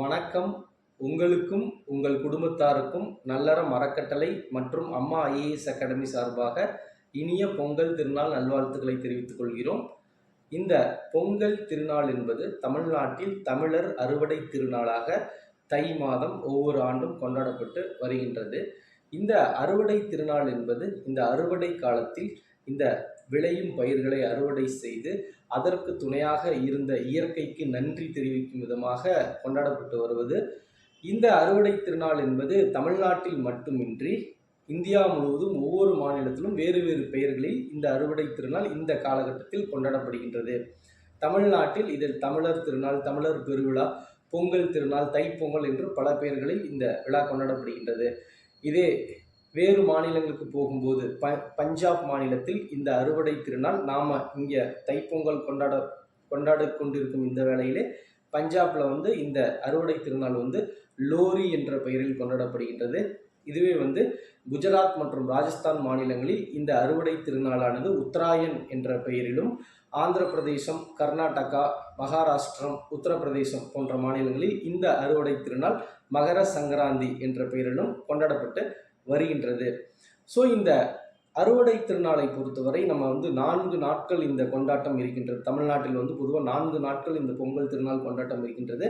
வணக்கம். உங்களுக்கும் உங்கள் குடும்பத்தாருக்கும் நல்லறம் அறக்கட்டளை மற்றும் அம்மா ஐஏஎஸ் அகாடமி சார்பாக இனிய பொங்கல் திருநாள் நல்வாழ்த்துக்களை தெரிவித்துக் கொள்கிறோம். இந்த பொங்கல் திருநாள் என்பது தமிழ்நாட்டில் தமிழர் அறுவடை திருநாளாக தை மாதம் ஒவ்வொரு ஆண்டும் கொண்டாடப்பட்டு வருகின்றது. இந்த அறுவடை திருநாள் என்பது இந்த அறுவடை காலத்தில் இந்த விளையும் பயிர்களை அறுவடை செய்து அதற்கு துணையாக இருந்த இயற்கைக்கு நன்றி தெரிவிக்கும் விதமாக கொண்டாடப்பட்டு வருவது. இந்த அறுவடை திருநாள் என்பது தமிழ்நாட்டில் மட்டுமின்றி இந்தியா முழுவதும் ஒவ்வொரு மாநிலத்திலும் வேறு வேறு பெயர்களில் இந்த அறுவடை திருநாள் இந்த காலகட்டத்தில் கொண்டாடப்படுகின்றது. தமிழ்நாட்டில் இதில் தமிழர் திருநாள் தமிழர் பெருவிழா பொங்கல் திருநாள் தைப்பொங்கல் என்று பல பெயர்களில் இந்த விழா கொண்டாடப்படுகின்றது. இதே வேறு மாநிலங்களுக்கு போகும்போது ப பஞ்சாப் மாநிலத்தில் இந்த அறுவடை திருநாள் நாம் இங்கே தைப்பொங்கல் கொண்டாட கொண்டாடி கொண்டிருக்கும் இந்த வேளையிலே பஞ்சாபில் வந்து இந்த அறுவடை திருநாள் வந்து லோரி என்ற பெயரில் கொண்டாடப்படுகின்றது. இதுவே வந்து குஜராத் மற்றும் ராஜஸ்தான் மாநிலங்களில் இந்த அறுவடை திருநாளானது உத்தராயன் என்ற பெயரிலும் ஆந்திர பிரதேசம் கர்நாடகா மகாராஷ்டிரம் உத்தரப்பிரதேசம் போன்ற மாநிலங்களில் இந்த அறுவடை திருநாள் மகர சங்கராந்தி என்ற பெயரிலும் கொண்டாடப்பட்டு வருகின்றது. ஸோ இந்த அறுவடை திருநாளை பொறுத்தவரை நம்ம வந்து நான்கு நாட்கள் இந்த கொண்டாட்டம் இருக்கின்றது. தமிழ்நாட்டில் வந்து பொதுவாக நான்கு நாட்கள் இந்த பொங்கல் திருநாள் கொண்டாட்டம் இருக்கின்றது.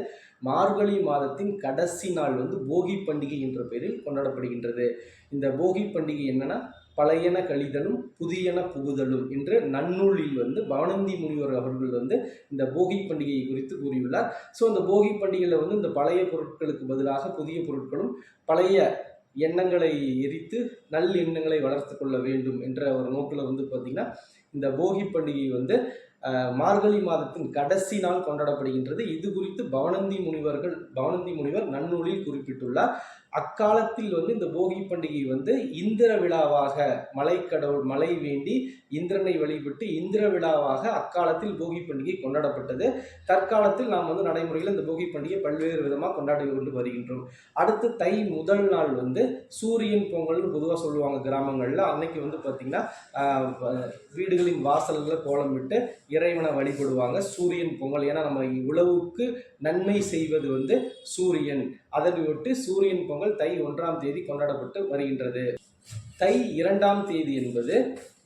மார்கழி மாதத்தின் கடைசி நாள் வந்து போகி பண்டிகை என்ற பெயரில் கொண்டாடப்படுகின்றது. இந்த போகி பண்டிகை என்னன்னா பழையன கழிதலும் புதியன புகுதலும் என்ற நன்னூலில் வந்து பவனந்தி முனிவர் அவர்கள் வந்து இந்த போகி பண்டிகையை குறித்து கூறியுள்ளார். ஸோ இந்த போகி பண்டிகையில் வந்து இந்த பழைய பொருட்களுக்கு பதிலாக புதிய பொருட்களும் பழைய எண்ணங்களை எரித்து நல் எண்ணங்களை வளர்த்து கொள்ள வேண்டும் என்ற ஒரு நோக்கில் வந்து பார்த்திங்கன்னா இந்த போகி பண்டிகை வந்து மார்கழி மாதத்தின் கடைசி நாள் கொண்டாடப்படுகின்றது. இது குறித்து பவனந்தி முனிவர்கள் பவனந்தி முனிவர் நன்னூலில் குறிப்பிட்டுள்ளார். அக்காலத்தில் வந்து இந்த போகி பண்டிகை வந்து இந்திர விழாவாக மலைக்கடவுள் மலை வேண்டி இந்திரனை வழிபட்டு இந்திர விழாவாக அக்காலத்தில் போகி பண்டிகை கொண்டாடப்பட்டது. தற்காலத்தில் நாம் வந்து நடைமுறையில் இந்த போகி பண்டிகை பல்வேறு விதமாக கொண்டாடி கொண்டு வருகின்றோம். அடுத்து தை முதல் நாள் வந்து சூரியன் பொங்கல்னு பொதுவாக சொல்லுவாங்க கிராமங்களில். அன்னைக்கு வந்து பார்த்திங்கன்னா வீடுகளின் வாசல்களில் கோலம் விட்டு இறைவனை வழிபடுவாங்க சூரியன் பொங்கல். ஏன்னா நம்ம உழவுக்கு நன்மை செய்வது வந்து சூரியன். அதனையொட்டி விட்டு சூரியன் பொங்கல் தை ஒன்றாம் தேதி கொண்டாடப்பட்டு வருகின்றது. தை இரண்டாம் தேதி என்பது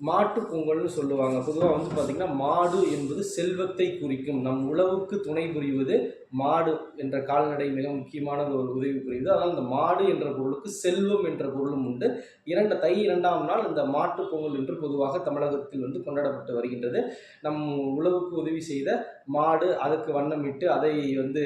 மாட்டு பொங்கல்னு சொல்லுவாங்க. பொதுவாக வந்து பார்த்திங்கன்னா மாடு என்பது செல்வத்தை குறிக்கும். நம் உழவுக்கு துணை புரிவது மாடு என்ற கால்நடை மிக முக்கியமான ஒரு உதவி புரியுது. அதனால் இந்த மாடு என்ற பொருளுக்கு செல்வம் என்ற பொருளும் உண்டு. இரண்டு தை இரண்டாம் நாள் இந்த மாட்டு பொங்கல் என்று பொதுவாக தமிழகத்தில் வந்து கொண்டாடப்பட்டு வருகின்றது. நம் உழவுக்கு உதவி செய்த மாடு அதுக்கு வண்ணமிட்டு அதை வந்து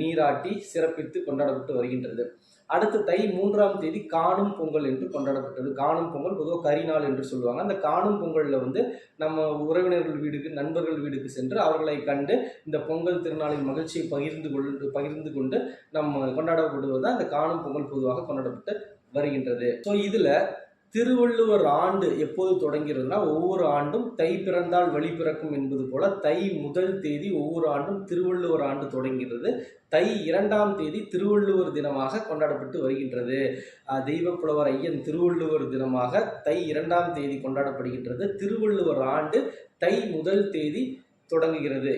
நீராட்டி சிறப்பித்து கொண்டாடப்பட்டு வருகின்றது. அடுத்து தை மூன்றாம் தேதி காணும் பொங்கல் என்று கொண்டாடப்பட்டது. காணும் பொங்கல் பொதுவாக கரிநாள் என்று சொல்லுவாங்க. அந்த காணும் பொங்கலில் வந்து நம்ம உறவினர்கள் வீடுக்கு நண்பர்கள் வீடுக்கு சென்று அவர்களை கண்டு இந்த பொங்கல் திருநாளின் மகிழ்ச்சியை பகிர்ந்து கொண்டு பகிர்ந்து கொண்டு நம்ம கொண்டாடப்படுவது தான் இந்த காணும் பொங்கல் பொதுவாக கொண்டாடப்பட்டு வருகின்றது. ஸோ இதில் திருவள்ளுவர் ஆண்டு எப்போது தொடங்கிறதுனா ஒவ்வொரு ஆண்டும் தை பிறந்தால் வழி பிறக்கும் என்பது போல தை முதல் தேதி ஒவ்வொரு ஆண்டும் திருவள்ளுவர் ஆண்டு தொடங்கிறது. தை இரண்டாம் தேதி திருவள்ளுவர் தினமாக கொண்டாடப்பட்டு வருகின்றது. தெய்வப்புலவர் ஐயன் திருவள்ளுவர் தினமாக தை இரண்டாம் தேதி கொண்டாடப்படுகின்றது. திருவள்ளுவர் ஆண்டு தை முதல் தேதி தொடங்குகிறது.